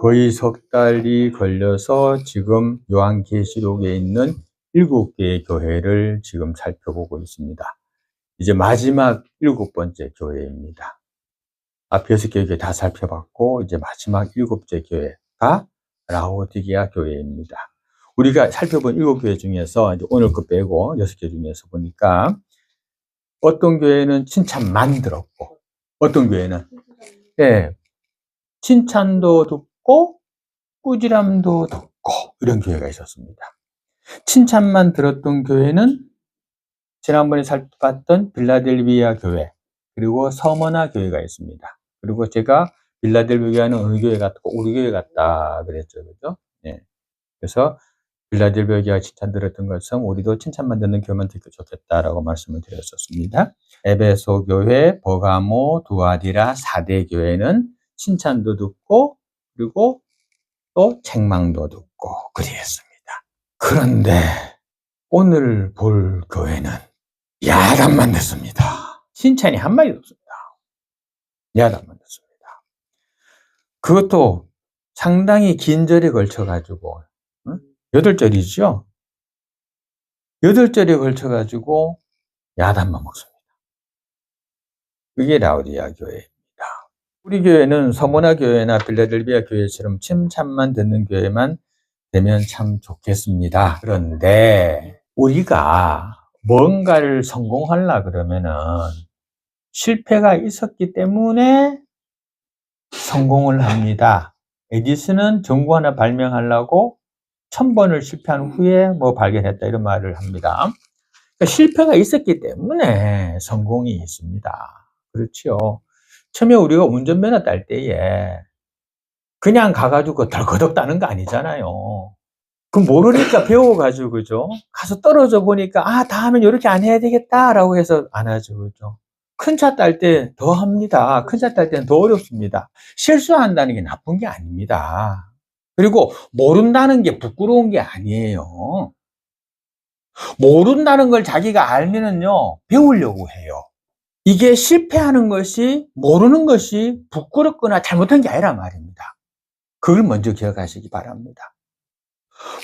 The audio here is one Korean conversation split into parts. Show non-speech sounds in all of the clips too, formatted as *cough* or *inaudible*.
거의 석 달이 걸려서 지금 요한계시록에 있는 일곱 개의 교회를 지금 살펴보고 있습니다. 이제 마지막 일곱 번째 교회입니다. 앞에 여섯 개 교회 다 살펴봤고 이제 마지막 일곱째 교회가 라오디게아 교회입니다. 우리가 살펴본 일곱 교회 중에서 오늘 거 빼고 여섯 개 중에서 보니까 어떤 교회는 칭찬만 들었고 어떤 교회는 예, 칭찬도 듣고 꾸지람도 듣고 이런 교회가 있었습니다. 칭찬만 들었던 교회는 지난번에 살펴봤던 빌라델비아 교회 그리고 서머나 교회가 있습니다. 그리고 제가 빌라델비아는 어느 교회 같고 우리 교회 같다 그랬죠, 그죠? 예. 그래서 빌라델비아가 칭찬 들었던 것은 우리도 칭찬만 듣는 교회만 듣기 좋겠다라고 말씀을 드렸었습니다. 에베소 교회, 버가모, 두아디라, 사대 교회는 칭찬도 듣고 그리고 또 책망도 듣고 그리했습니다. 그런데 오늘 볼 교회는 야단만 듣습니다. 칭찬이 한마디도 없습니다. 야단만 듣습니다. 그것도 상당히 긴 절에 걸쳐가지고 응? 여덟 절이죠. 여덟 절에 걸쳐가지고 야단만 먹습니다. 그게 라우디아 교회입니다. 우리 교회는 서모나 교회나 빌라델비아 교회처럼 칭찬만 듣는 교회만 되면 참 좋겠습니다. 그런데 우리가 뭔가를 성공하려 그러면은 실패가 있었기 때문에 성공을 합니다. 에디슨은 전구 하나 발명하려고 천 번을 실패한 후에 뭐 발견했다 이런 말을 합니다. 그러니까 실패가 있었기 때문에 성공이 있습니다. 그렇죠. 처음에 우리가 운전면허 딸 때에 그냥 가가지고 덜거덕 따는 거 아니잖아요. 그 모르니까 배워가지고, 그죠? 가서 떨어져 보니까, 아, 다음엔 이렇게 안 해야 되겠다라고 해서 안 하죠, 그죠? 큰 차 딸 때 더 합니다. 큰 차 딸 때는 더 어렵습니다. 실수한다는 게 나쁜 게 아닙니다. 그리고 모른다는 게 부끄러운 게 아니에요. 모른다는 걸 자기가 알면은요, 배우려고 해요. 이게 실패하는 것이, 모르는 것이 부끄럽거나 잘못한 게 아니란 말입니다. 그걸 먼저 기억하시기 바랍니다.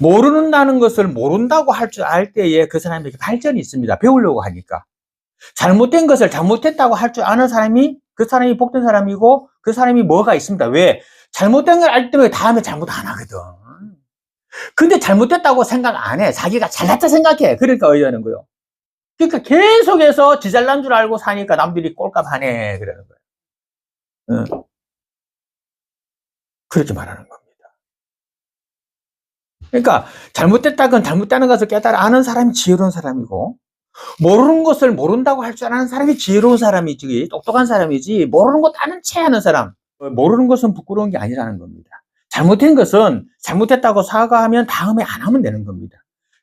모르는다는 것을 모른다고 할 줄 알 때에 그 사람에게 발전이 있습니다. 배우려고 하니까. 잘못된 것을 잘못했다고 할 줄 아는 사람이 그 사람이 복된 사람이고 그 사람이 뭐가 있습니다. 왜? 잘못된 걸 알 때문에 다음에 잘못 안 하거든. 근데 잘못됐다고 생각 안 해. 자기가 잘났다 생각해. 그러니까 의하는 거요. 그러니까 계속해서 지 잘난 줄 알고 사니까 남들이 꼴값 하네. 그러는 거예요. 응. 그렇게 말하는 겁니다. 그러니까 잘못됐다 건 잘못되는 것을 깨달아 아는 사람이 지혜로운 사람이고 모르는 것을 모른다고 할 줄 아는 사람이 지혜로운 사람이지 똑똑한 사람이지 모르는 것 아는 채 하는 사람 모르는 것은 부끄러운 게 아니라는 겁니다. 잘못된 것은 잘못했다고 사과하면 다음에 안 하면 되는 겁니다.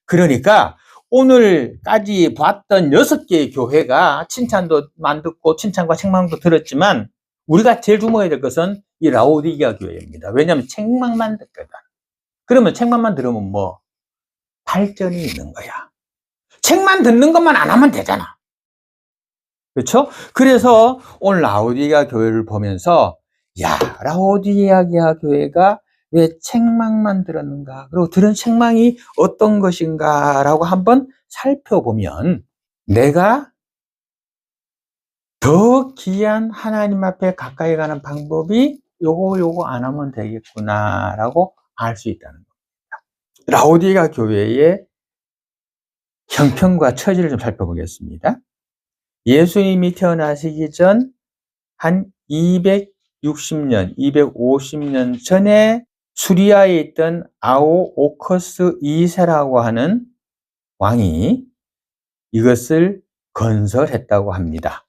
그러니까 오늘까지 봤던 여섯 개의 교회가 칭찬도 만 듣고 칭찬과 책망도 들었지만 우리가 제일 주목해야 될 것은 이 라오디게아 교회입니다. 왜냐하면 책망만 듣거든. 그러면 책만만 들으면 뭐 발전이 있는 거야. 책만 듣는 것만 안 하면 되잖아. 그렇죠? 그래서 오늘 라오디게아 교회를 보면서 야 라오디게아 교회가 왜 책망만 들었는가? 그리고 들은 책망이 어떤 것인가라고 한번 살펴보면 내가 더 귀한 하나님 앞에 가까이 가는 방법이 요거 요거 안 하면 되겠구나라고 알 수 있다는 겁니다. 라오디가 교회의 형편과 처지를 좀 살펴보겠습니다. 예수님이 태어나시기 전 한 260년, 250년 전에 수리아에 있던 아오 오커스 2세라고 하는 왕이 이것을 건설했다고 합니다.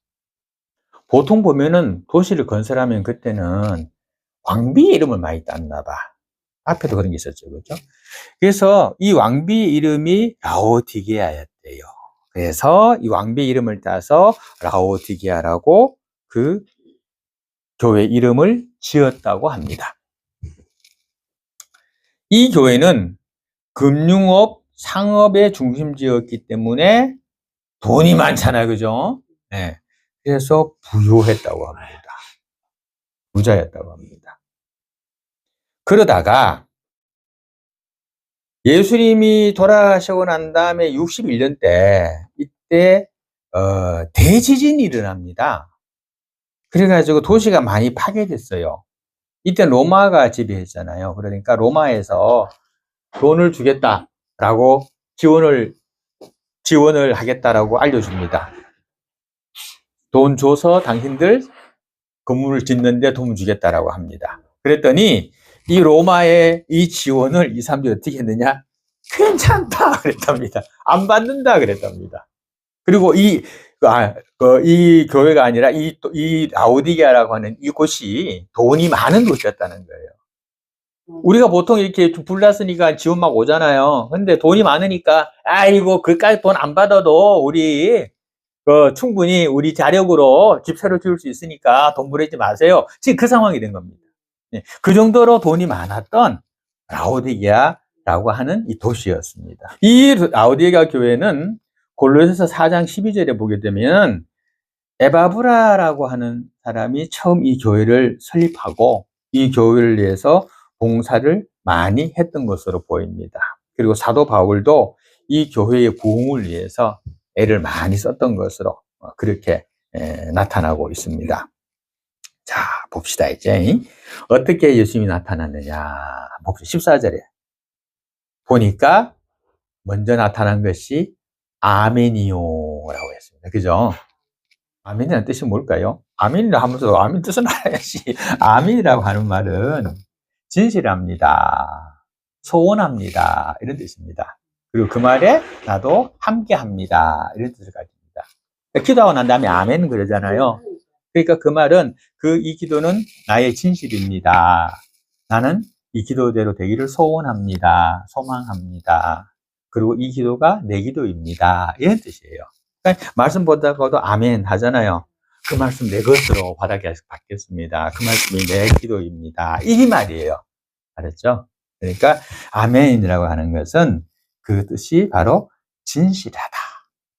보통 보면은 도시를 건설하면 그때는 왕비 이름을 많이 땄나 봐. 앞에도 그런 게 있었죠. 그죠? 그래서 이 왕비 이름이 라오디게아였대요. 그래서 이 왕비 이름을 따서 라오디게아라고 그 교회 이름을 지었다고 합니다. 이 교회는 금융업, 상업의 중심지였기 때문에 돈이 많잖아요. 그죠? 네. 그래서 부유했다고 합니다. 부자였다고 합니다. 그러다가 예수님이 돌아가시고 난 다음에 61년 때 이때 어, 대지진이 일어납니다. 그래가지고 도시가 많이 파괴됐어요. 이때 로마가 지배했잖아요. 그러니까 로마에서 돈을 주겠다라고 지원을 지원을 하겠다라고 알려줍니다. 돈 줘서 당신들 건물을 짓는데 돈 주겠다라고 합니다. 그랬더니 이 로마의 이 지원을 이 사람들이 어떻게 했느냐? 괜찮다 그랬답니다. 안 받는다 그랬답니다. 그리고 이, 아, 그, 이 교회가 아니라 이, 이 라오디게아라고 하는 이곳이 돈이 많은 곳이었다는 거예요. 우리가 보통 이렇게 좀 불났으니까 지원 막 오잖아요. 근데 돈이 많으니까, 아이고, 그까지 돈 안 받아도 우리, 그, 충분히 우리 자력으로 집 새로 지을 수 있으니까 돈 부리지 마세요. 지금 그 상황이 된 겁니다. 예, 그 정도로 돈이 많았던 라오디게아라고 하는 이 도시였습니다. 이 라오디게아 교회는 골로새서 4장 12절에 보게 되면 에바브라라고 하는 사람이 처음 이 교회를 설립하고 이 교회를 위해서 봉사를 많이 했던 것으로 보입니다. 그리고 사도 바울도 이 교회의 부흥을 위해서 애를 많이 썼던 것으로 그렇게 나타나고 있습니다. 자, 봅시다, 이제. 어떻게 예수님이 나타났느냐. 봅시다. 14절에. 보니까 먼저 나타난 것이 아멘이요라고 했습니다. 그죠? 아멘이라는 뜻이 뭘까요? 아멘이라 하면서 아멘 뜻은 알아야지. *laughs* 아멘이라고 하는 말은 진실합니다. 소원합니다. 이런 뜻입니다. 그리고 그 말에 나도 함께 합니다. 이런 뜻을 가집니다. 기도하고 난 다음에 아멘 그러잖아요. 그러니까 그 말은 그 이 기도는 나의 진실입니다. 나는 이 기도대로 되기를 소원합니다. 소망합니다. 그리고 이 기도가 내 기도입니다. 이런 뜻이에요. 그러니까 말씀 보다가도 아멘 하잖아요. 그 말씀 내 것으로 받아게 받겠습니다. 그 말씀이 내 기도입니다. 이 말이에요. 알았죠? 그러니까 아멘이라고 하는 것은 그 뜻이 바로 진실하다,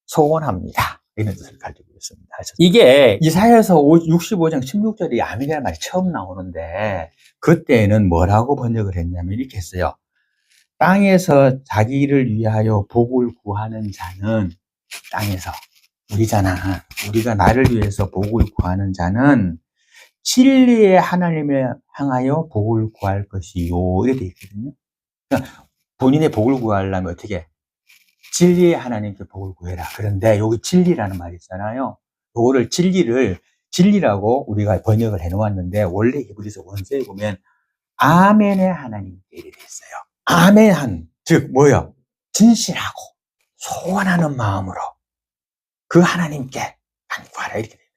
소원합니다. 이런 뜻을 가지고 있습니다. 이게 이사야서 65장 16절이 아멘이라는 말이 처음 나오는데 그때는 뭐라고 번역을 했냐면 이렇게 했어요. 땅에서 자기를 위하여 복을 구하는 자는 땅에서 우리잖아. 우리가 나를 위해서 복을 구하는 자는 진리의 하나님을 향하여 복을 구할 것이요. 이렇게 되어 있거든요. 그러니까 본인의 복을 구하려면 어떻게? 진리의 하나님께 복을 구해라. 그런데 여기 진리라는 말이 있잖아요. 요거를 진리를 진리라고 우리가 번역을 해 놓았는데 원래 히브리서 원서에 보면 아멘의 하나님께 이렇게 있어요. 아멘한, 즉, 뭐요? 진실하고, 소원하는 마음으로 그 하나님께 간구하라. 이렇게 되는 거예요.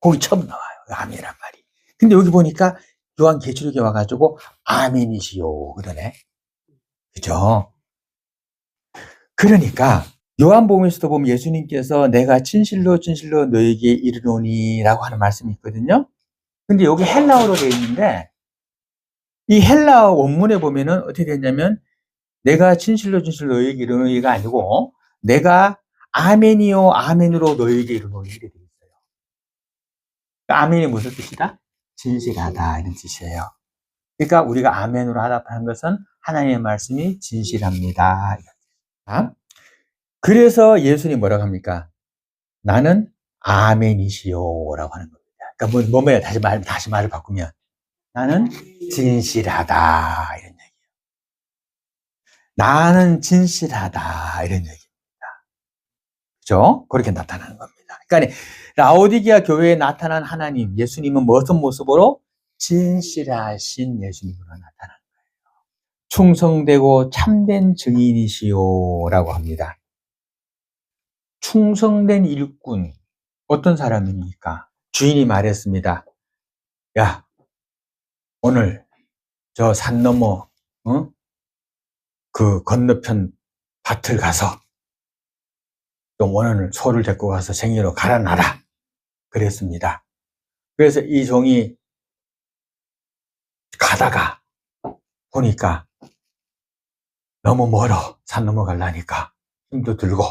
거기 처음 나와요. 아멘이란 말이. 근데 여기 보니까 요한 계시록에 와가지고 아멘이시요. 그러네. 그죠? 그러니까 요한복음에서도 보면 예수님께서 내가 진실로 진실로 너에게 이르노니라고 하는 말씀이 있거든요. 근데 여기 헬라어로 되어 있는데 이 헬라 원문에 보면은 어떻게 되냐면 내가 진실로 진실로 너에게 이르노니가 아니고 내가 아멘이요 아멘으로 너에게 이르노니 이렇게 되어 있어요. 그러니까 아멘이 무슨 뜻이다? 진실하다 이런 뜻이에요. 그러니까 우리가 아멘으로 하답하는 것은 하나님의 말씀이 진실합니다. 아? 그래서 예수님 뭐라고 합니까? 나는 아멘이시요라고 하는 겁니다. 그러니까 뭐, 뭐예요? 다시 말 다시 말을 바꾸면 나는 진실하다 이런 얘기예요. 나는 진실하다 이런 얘기입니다. 그죠? 그렇게 나타나는 겁니다. 그러니까 라오디기아 교회에 나타난 하나님, 예수님은 무슨 모습으로 진실하신 예수님으로 나타나는 거예요. 충성되고 참된 증인이시오라고 합니다. 충성된 일꾼 어떤 사람입니까? 주인이 말했습니다. 야, 오늘 저 산 넘어 어? 그 건너편 밭을 가서 좀 원하는 소를 데리고 가서 생일로 갈아놔라 그랬습니다. 그래서 이 종이 가다가 보니까 너무 멀어 산 넘어가려니까 힘도 들고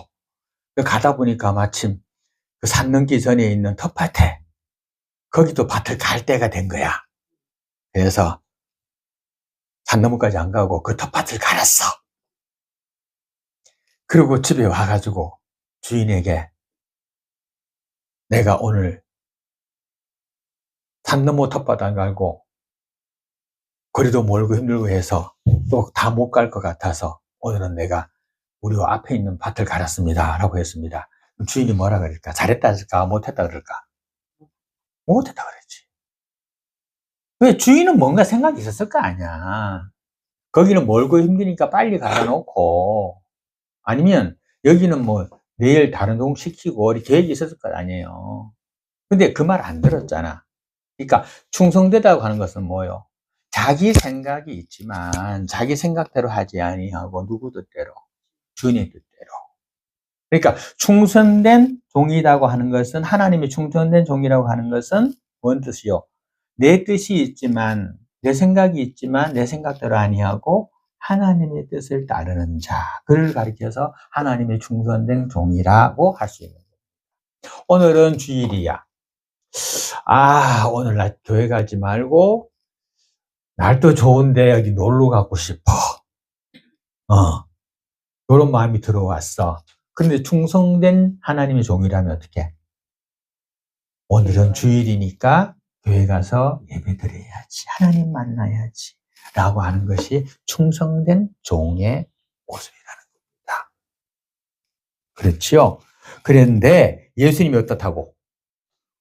가다 보니까 마침 그 산 넘기 전에 있는 텃밭에 거기도 밭을 갈 때가 된 거야. 그래서 단나무까지 안 가고 그 텃밭을 갈았어. 그리고 집에 와가지고 주인에게 내가 오늘 단나무 텃밭 안 갈고 거리도 멀고 힘들고 해서 또 다 못 갈 것 같아서 오늘은 내가 우리 앞에 있는 밭을 갈았습니다. 라고 했습니다. 주인이 뭐라 그럴까? 잘했다 할까? 못했다 그럴까? 못했다 그랬지. 왜 주인은 뭔가 생각이 있었을 거 아니야. 거기는 멀고 힘드니까 빨리 갈아놓고 아니면 여기는 뭐 내일 다른 동 시키고 계획이 있었을 거 아니에요. 근데 그 말 안 들었잖아. 그러니까 충성되다고 하는 것은 뭐요? 자기 생각이 있지만 자기 생각대로 하지 아니하고 누구 뜻대로 주인의 뜻대로. 그러니까 충성된 종이라고 하는 것은 하나님의 충성된 종이라고 하는 것은 뭔 뜻이요? 내 뜻이 있지만 내 생각이 있지만 내 생각대로 아니하고 하나님의 뜻을 따르는 자, 그를 가리켜서 하나님의 충성된 종이라고 할 수 있는 겁니다. 오늘은 주일이야. 아, 오늘 날 교회 가지 말고 날도 좋은데 여기 놀러 가고 싶어. 어. 그런 마음이 들어왔어. 근데 충성된 하나님의 종이라면 어떻게? 오늘은 주일이니까 교회 가서 예배 드려야지. 하나님 만나야지. 라고 하는 것이 충성된 종의 모습이라는 겁니다. 그렇지요? 그런데 예수님이 어떻다고?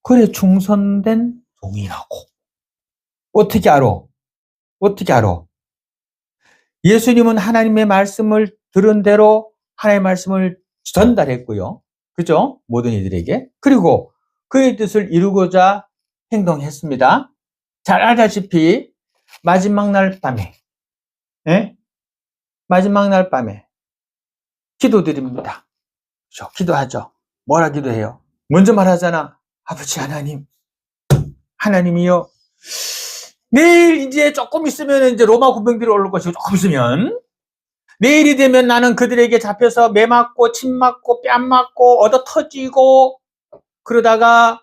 그래, 충성된 종이라고. 어떻게 알아? 어떻게 알아? 예수님은 하나님의 말씀을 들은 대로 하나님의 말씀을 전달했고요. 그죠? 모든 이들에게. 그리고 그의 뜻을 이루고자 행동했습니다. 잘 알다시피 마지막 날 밤에 예? 마지막 날 밤에 기도드립니다. 그죠? 기도하죠. 뭐라 기도해요? 먼저 말하잖아. 아버지 하나님, 하나님이요. 내일 이제 조금 있으면 이제 로마 군병들이 올 것이고 조금 있으면 내일이 되면 나는 그들에게 잡혀서 매 맞고 침 맞고 뺨 맞고 얻어 터지고 그러다가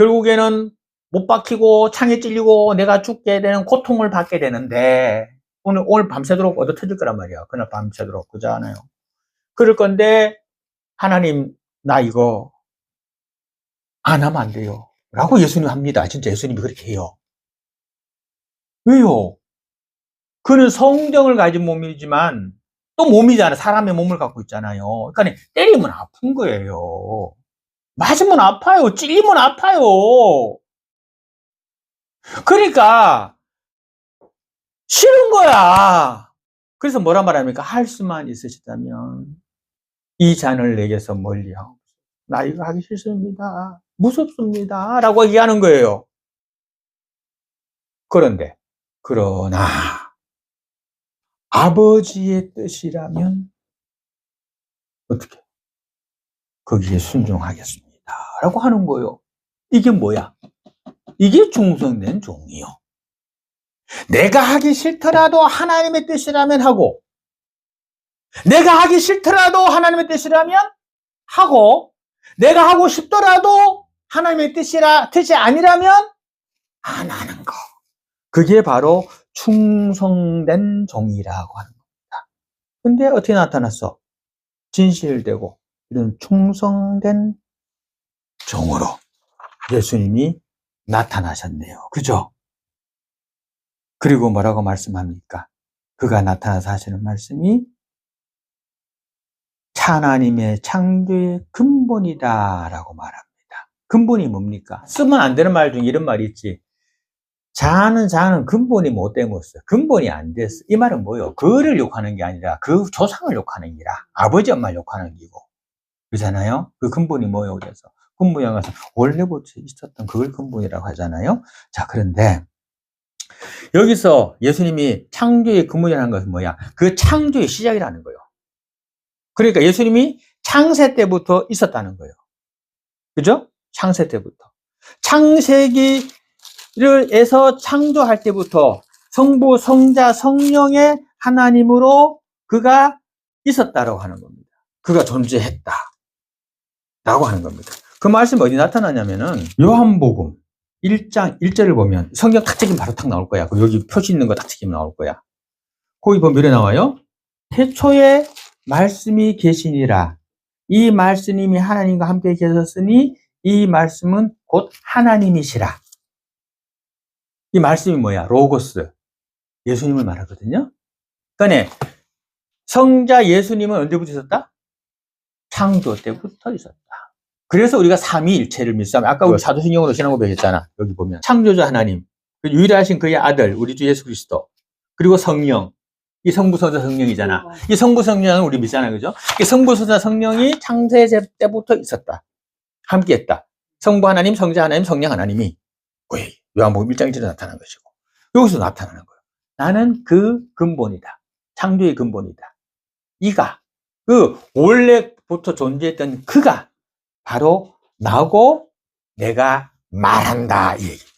결국에는 못 박히고 창에 찔리고 내가 죽게 되는 고통을 받게 되는데 오늘 오늘 밤새도록 얻어 터질 거란 말이야. 그날 밤새도록 그잖아요. 그럴 건데 하나님 나 이거 안 하면 안 돼요. 라고 예수님 합니다. 진짜 예수님이 그렇게 해요. 왜요? 그는 성정을 가진 몸이지만 또 몸이잖아. 사람의 몸을 갖고 있잖아요. 그러니까 때리면 아픈 거예요. 맞으면 아파요. 찔리면 아파요. 그러니까 싫은 거야. 그래서 뭐라 말합니까? 할 수만 있으시다면 이 잔을 내게서 멀리하고 나 이거 하기 싫습니다. 무섭습니다. 라고 얘기하는 거예요. 그런데 그러나 아버지의 뜻이라면 어떻게 거기에 순종하겠습니다. 라고 하는 거예요. 이게 뭐야? 이게 충성된 종이요. 내가 하기 싫더라도 하나님의 뜻이라면 하고, 내가 하기 싫더라도 하나님의 뜻이라면 하고, 내가 하고 싶더라도 하나님의 뜻이라, 뜻이 아니라면 안 하는 거. 그게 바로 충성된 종이라고 하는 겁니다. 근데 어떻게 나타났어? 진실되고 이런 충성된 종으로 예수님이 나타나셨네요. 그죠? 그리고 뭐라고 말씀합니까? 그가 나타나서 하시는 말씀이 하나님의 창조의 근본이다라고 말합니다. 근본이 뭡니까? 쓰면 안 되는 말 중에 이런 말이 있지. 자는 자는 근본이 못된 것이어. 근본이 안 됐어. 이 말은 뭐요? 그를 욕하는 게 아니라 그 조상을 욕하는 기라. 아버지 엄마를 욕하는 기고. 그잖아요? 그 근본이 뭐요? 그래서. 근본이 가서 원래부터 있었던 그걸 근본이라고 하잖아요? 자, 그런데 여기서 예수님이 창조의 근본이라는 것은 뭐야? 그 창조의 시작이라는 거예요. 그러니까 예수님이 창세 때부터 있었다는 거예요. 그죠? 창세 때부터. 창세기를 에서 창조할 때부터 성부, 성자, 성령의 하나님으로 그가 있었다라고 하는 겁니다. 그가 존재했다. 라고 하는 겁니다. 그 말씀이 어디 나타나냐면은 요한복음 1장 1절을 보면 성경 탁 찍으면 바로 탁 나올 거야. 그 여기 표시 있는 거 탁 찍으면 나올 거야. 거기 보면 이래 나와요. 태초에 말씀이 계시니라. 이 말씀이 하나님과 함께 계셨으니 이 말씀은 곧 하나님이시라. 이 말씀이 뭐야? 로고스. 예수님을 말하거든요. 그러니까 성자 예수님은 언제부터 있었다? 창조 때부터 있었다. 그래서 우리가 삼위일체를 믿습니다. 아까 우리 사도신경으로 지난 거 배웠잖아. 여기 보면 창조자 하나님, 그 유일하신 그의 아들 우리 주 예수 그리스도, 그리고 성령. 이 성부 성자 성령이잖아. 이 성부 성령은 우리 믿잖아요, 그죠? 이 성부 성자 성령이 창세 때부터 있었다. 함께했다. 성부 하나님, 성자 하나님, 성령 하나님이 왜 요한복음 1장 1절에 나타난 것이고 여기서 나타나는 거예요. 나는 그 근본이다. 창조의 근본이다. 이가 그 원래부터 존재했던 그가 바로 나고 내가 말한다 이 얘기.